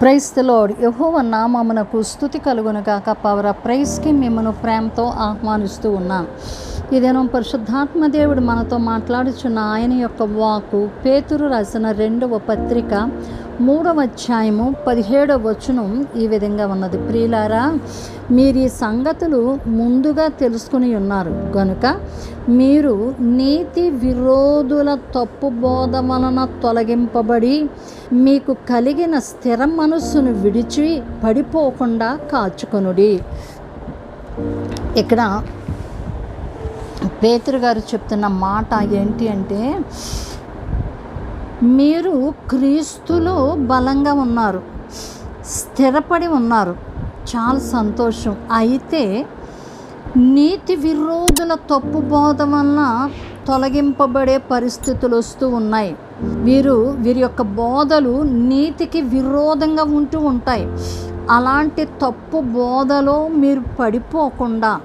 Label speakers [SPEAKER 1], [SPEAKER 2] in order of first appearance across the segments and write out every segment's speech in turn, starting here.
[SPEAKER 1] Price యహోవ నామమునకు స్థుతి కలుగునుగాక పవర ప్రైస్కి మిమ్మను ప్రేమతో ఆహ్వానిస్తూ ఉన్నాం. ఇదేనో పరిశుద్ధాత్మ దేవుడు మనతో మాట్లాడుచున్న ఆయన యొక్క వాకు పేతురు రాసిన రెండవ పత్రిక మూడవ అధ్యాయము పదిహేడవ వచనం ఈ విధంగా ఉన్నది. ప్రియులారా మీరు ఈ సంగతులు ముందుగా తెలుసుకుని ఉన్నారు. కనుక మీరు నీతి విరోధుల తప్పు బోధ వలన తొలగింపబడి మీకు కలిగిన స్థిర మనస్సును విడిచి పడిపోకుండా కాచుకొనుడి. ఇక్కడ పేతురు గారు చెప్తున్న మాట ఏంటి అంటే మీరు క్రీస్తులో బలంగా ఉన్నారు స్థిరపడి ఉన్నారు. చాలా సంతోషం. అయితే నీతి విరోధుల తప్పు బోధ వలన తొలగింపబడే పరిస్థితులు వస్తూ ఉన్నాయి. వీరు వీరి యొక్క బోధలు నీతికి విరోధంగా ఉంటూ ఉంటాయి. అలాంటి తప్పు బోధలో మీరు పడిపోకుండా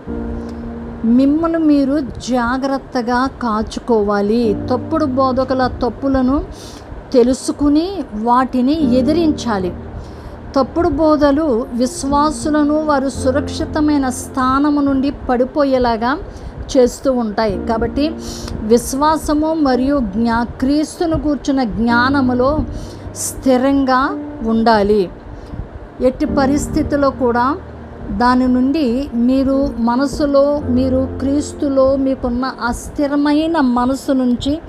[SPEAKER 1] మిమ్మల్ని మీరు జాగ్రత్తగా కాచుకోవాలి. తప్పుడు బోధకుల తప్పులను తెలుసుకుని వాటిని ఎదిరించాలి. తప్పుడు బోధలు విశ్వాసులను వారు సురక్షితమైన స్థానము నుండి పడిపోయేలాగా చేస్తూ ఉంటాయి. కాబట్టి విశ్వాసము మరియు జ్ఞా క్రీస్తును కూర్చున్న జ్ఞానములో స్థిరంగా ఉండాలి. ఎట్టి పరిస్థితిలో కూడా దాని నుండి మీరు మనసులో మీరు క్రీస్తులో మీకున్న అస్థిరమైన మనసు నుంచి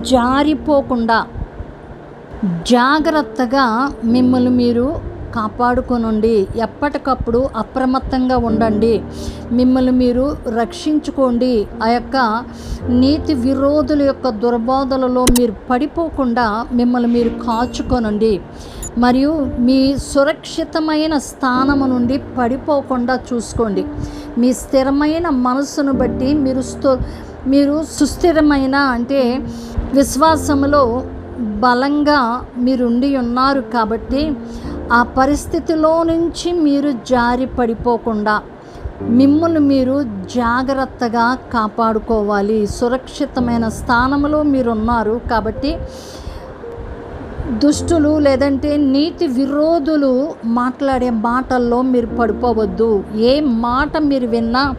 [SPEAKER 1] జారిపోకుండా జాగ్రత్తగా మిమ్మల్ని మీరు కాపాడుకొనండి. ఎప్పటికప్పుడు అప్రమత్తంగా ఉండండి. మిమ్మల్ని మీరు రక్షించుకోండి. ఆ యొక్క నీతి విరోధుల యొక్క దుర్బోధలలో మీరు పడిపోకుండా మిమ్మల్ని మీరు కాచుకొనండి. మరియు మీ సురక్షితమైన స్థానము నుండి పడిపోకుండా చూసుకోండి. మీ స్థిరమైన మనస్సును బట్టి మీరు స్థు మీరు సుస్థిరమైన అంటే విశ్వాసములో బలంగా మీరుండి ఉన్నారు కాబట్టి ఆ పరిస్థితిలో నుంచి మీరు జారి పడిపోకుండా మిమ్మల్ని మీరు జాగ్రత్తగా కాపాడుకోవాలి. సురక్షితమైన స్థానంలో మీరు ఉన్నారు కాబట్టి దుష్టులు లేదంటే నీతి విరోధులు మాట్లాడే మాటల్లో మీరు పడిపోవద్దు. ఏ మాట మీరు విన్నా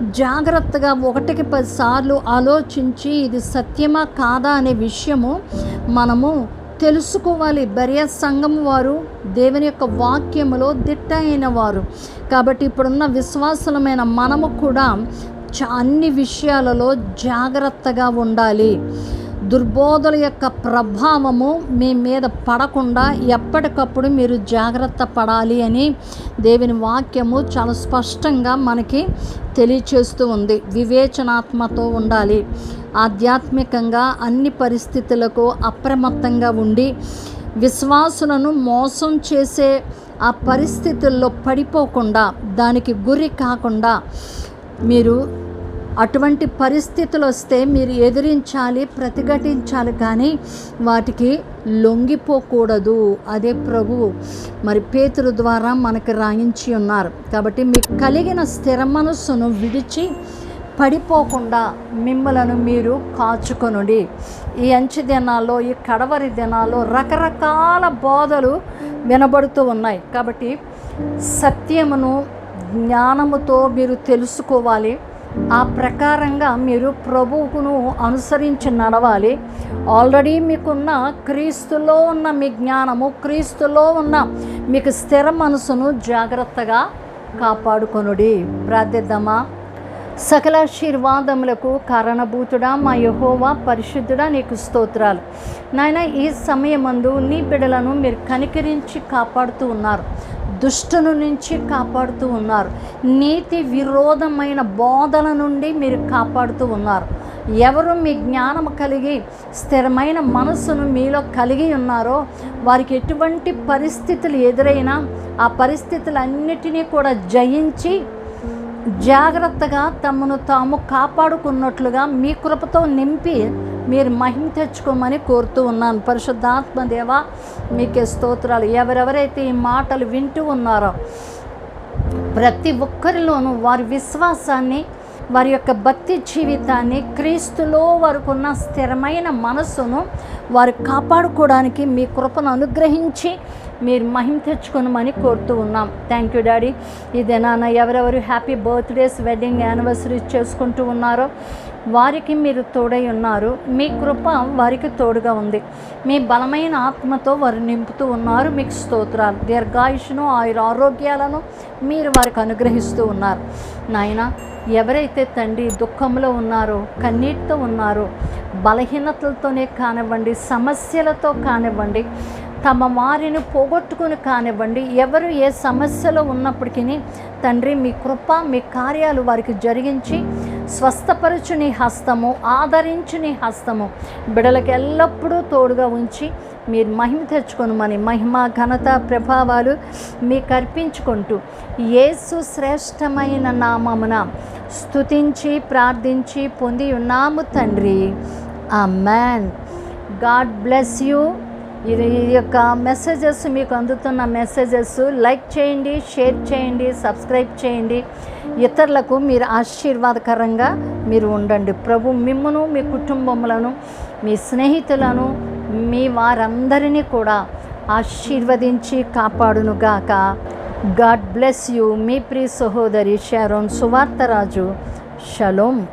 [SPEAKER 1] జాగ్రత్తగా ఒకటికి పదిసార్లు ఆలోచించి ఇది సత్యమా కాదా అనే విషయము మనము తెలుసుకోవాలి. బరియా సంఘం వారు దేవుని యొక్క వాక్యములో దిట్ట అయిన వారు. కాబట్టి ఇప్పుడున్న విశ్వాసులమైన మనము కూడా చ అన్ని విషయాలలో జాగ్రత్తగా ఉండాలి. దుర్బోధల యొక్క ప్రభావము మీ మీద పడకుండా ఎప్పటికప్పుడు మీరు జాగ్రత్త పడాలి అని దేవుని వాక్యము చాలా స్పష్టంగా మనకి తెలియచేస్తూ ఉంది. వివేచనాత్మతో ఉండాలి. ఆధ్యాత్మికంగా అన్ని పరిస్థితులకు అప్రమత్తంగా ఉండి విశ్వాసులను మోసం చేసే ఆ పరిస్థితుల్లో పడిపోకుండా దానికి గురి కాకుండా మీరు అటువంటి పరిస్థితులు వస్తే మీరు ఎదిరించాలి ప్రతిఘటించాలి కానీ వాటికి లొంగిపోకూడదు. అదే ప్రభువు మరి పేతురు ద్వారా మనకి రాయించి ఉన్నారు. కాబట్టి మీకు కలిగిన స్థిర మనస్సును విడిచి పడిపోకుండా మిమ్మలను మీరు కాచుకొనుడి. ఈ అంచె దినాల్లో ఈ కడవరి దినాల్లో రకరకాల బోధలు వినబడుతూ ఉన్నాయి. కాబట్టి సత్యమును జ్ఞానముతో మీరు తెలుసుకోవాలి. ఆ ప్రకారంగా మీరు ప్రభువును అనుసరించి నడవాలి. ఆల్రెడీ మీకున్న క్రీస్తులో ఉన్న మీ జ్ఞానము క్రీస్తులో ఉన్న మీకు స్థిర మనసును జాగ్రత్తగా కాపాడుకొనుడి. ప్రార్థిద్దామా? సకలాశీర్వాదములకు కారణభూతుడా మా యహోవా పరిశుద్ధుడా నీకు స్తోత్రాలు. నాయన ఈ సమయమందు నీ బిడలను మీరు కనికరించి కాపాడుతూ ఉన్నారు. దుష్టుని నుంచి కాపాడుతూ ఉన్నారు. నీతి విరోధమైన బోధల నుండి మీరు కాపాడుతూ ఉన్నారు. ఎవరు మీ జ్ఞానం కలిగి స్థిరమైన మనస్సును మీలో కలిగి ఉన్నారో వారికి ఎటువంటి పరిస్థితులు ఎదురైనా ఆ పరిస్థితులన్నిటినీ కూడా జయించి జాగ్రత్తగా తమను తాము కాపాడుకున్నట్లుగా మీ కృపతో నింపి మీరు మహిమ తెచ్చుకోమని కోరుతూ ఉన్నాను. పరిశుద్ధాత్మదేవ మీకే స్తోత్రాలు. ఎవరెవరైతే ఈ మాటలు వింటూ ఉన్నారో ప్రతి ఒక్కరిలోనూ వారి విశ్వాసాన్ని వారి యొక్క భక్తి జీవితాన్ని క్రీస్తులో వారికున్న స్థిరమైన మనస్సును వారు కాపాడుకోవడానికి మీ కృపను అనుగ్రహించి మీరు మహిమ తెచ్చుకొనమని కోరుతూ ఉన్నాం. థ్యాంక్ యూ డాడీ ఇదే నాన్న ఎవరెవరు హ్యాపీ బర్త్డేస్ వెడ్డింగ్ యానివర్సరీస్ చేసుకుంటూ ఉన్నారో వారికి మీరు తోడై ఉన్నారు. మీ కృప వారికి తోడుగా ఉంది. మీ బలమైన ఆత్మతో వారు నింపుతూ ఉన్నారు. మీకు స్తోత్రాలు. దీర్ఘాయుషును ఆయుర ఆరోగ్యాలను మీరు వారికి అనుగ్రహిస్తూ ఉన్నారు. నాయన ఎవరైతే తండ్రి దుఃఖంలో ఉన్నారో కన్నీటితో ఉన్నారో బలహీనతలతోనే కానివ్వండి సమస్యలతో కానివ్వండి తమ వారిని పోగొట్టుకుని కానివ్వండి ఎవరు ఏ సమస్యలో ఉన్నప్పటికీ తండ్రి మీ కృప మీ కార్యాలు వారికి జరిగించి స్వస్థపరచు నీ హస్తము ఆదరించు నీ హస్తము బిడలకు ఎల్లప్పుడూ తోడుగా ఉంచి మీరు మహిమ తెచ్చుకొనమని మహిమ ఘనత ప్రభావాలు మీకు అర్పించుకుంటూ యేసు శ్రేష్టమైన నామమున స్తుతించి ప్రార్థించి పొంది ఉన్నాము తండ్రి. ఆ మ్యాన్ గాడ్ బ్లెస్ యూ. ఇది ఈ యొక్క మెసేజెస్ మీకు అందుతున్న మెసేజెస్ లైక్ చేయండి షేర్ చేయండి సబ్స్క్రైబ్ చేయండి. ఇతరులకు మీరు ఆశీర్వాదకరంగా మీరు ఉండండి. ప్రభు మిమ్మను మీ కుటుంబములను మీ స్నేహితులను మీ వారందరినీ కూడా ఆశీర్వదించి కాపాడునుగాక. గాడ్ బ్లెస్ యూ మీ ప్రియ సహోదరి షారోన్ సువార్తరాజు. షలోమ్